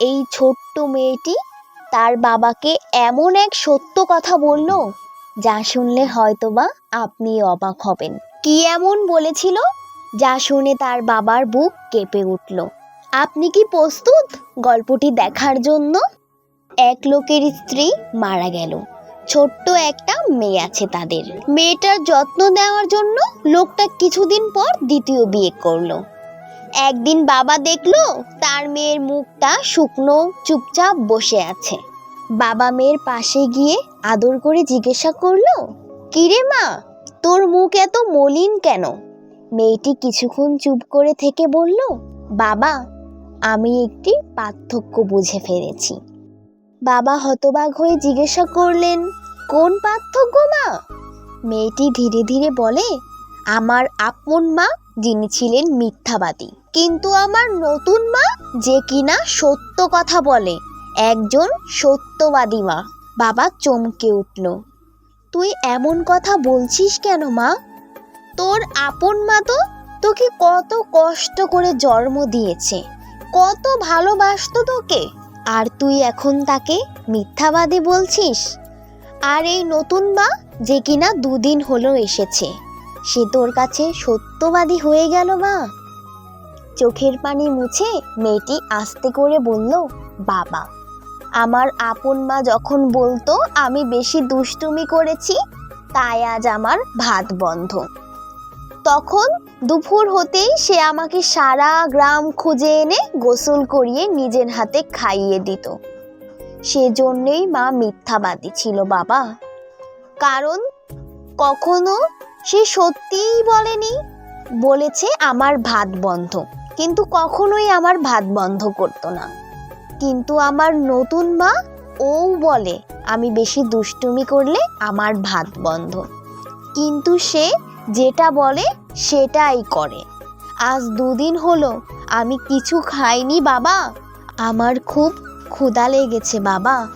এই ছোট্ট মেয়েটি তার বাবাকে এমন এক সত্য কথা বলল যা শুনলে হয়তোবা আপনি অবাক হবেন। কি এমন বলেছিল? যা শুনে তার বাবার বুক কেঁপে উঠল। আপনি কি প্রস্তুত গল্পটি দেখার জন্য? এক লোকের স্ত্রী মারা গেল। ছোট্ট একটা মেয়ে আছে তাদের। মেয়েটার যত্ন নেওয়ার জন্য লোকটা কিছুদিন পর দ্বিতীয় বিয়ে করল। একদিন বাবা দেখল তার মেয়ের মুখটা শুকনো, চুপচাপ বসে আছে। বাবা মেয়ের পাশে গিয়ে আদর করে জিজ্ঞাসা করল, কিরে মা, তোর মুখ এত মলিন কেন? মেয়েটি কিছুক্ষণ চুপ করে থেকে বলল, বাবা, আমি একটি পার্থক্য বুঝে ফেলেছি। বাবা হতবাক হয়ে জিজ্ঞাসা করলেন, কোন পার্থক্য মা? মেয়েটি ধীরে ধীরে বলে, আমার আপন মা, যিনি ছিলেন মিথ্যাবাদী। কিন্তু আমার নতুন মা যে কিনা সত্য কথা বলে। একজন সত্যবাদী মা। বাবা চমকে উঠল। তুই এমন কথা বলছিস কেন মা? তোর আপন মা তো তোকে কত কষ্ট করে জন্ম দিয়েছে। কত ভালোবাসতো তোকে। আর তুই এখন তাকে মিথ্যাবাদী বলছিস? আর এই নতুন মা যে কিনা দুদিন হলো এসেছে। সে তোর কাছে সত্যবাদী হয়ে গেল মা। চোখের পানি মুছে মেয়েটি আস্তে করে বলল, বাবা, আমার আপন মা যখন বলতো, আমি বেশি দুষ্টুমি করেছি, তাই আজ আমার ভাত বন্ধ। তখন দুপুর হতেই সে আমাকে সারা গ্রাম খুঁজে এনে গোসল করিয়ে নিজের হাতে খাইয়ে দিত। সেজন্যই মা মিথ্যাবাদী ছিল, বাবা। কারণ কখনো সে সত্যিই বলেনি, বলেছে আমার ভাত বন্ধ। কিন্তু কখনোই আমার ভাত বন্ধ করতো না। কিন্তু আমার নতুন মা ও বলে, আমি বেশি দুষ্টুমি করলে আমার ভাত বন্ধ। কিন্তু সে যেটা বলে, সেটাই করে। আজ দুদিন হলো, আমি কিছু খাইনি বাবা। আমার খুব ক্ষুধা লেগেছে বাবা।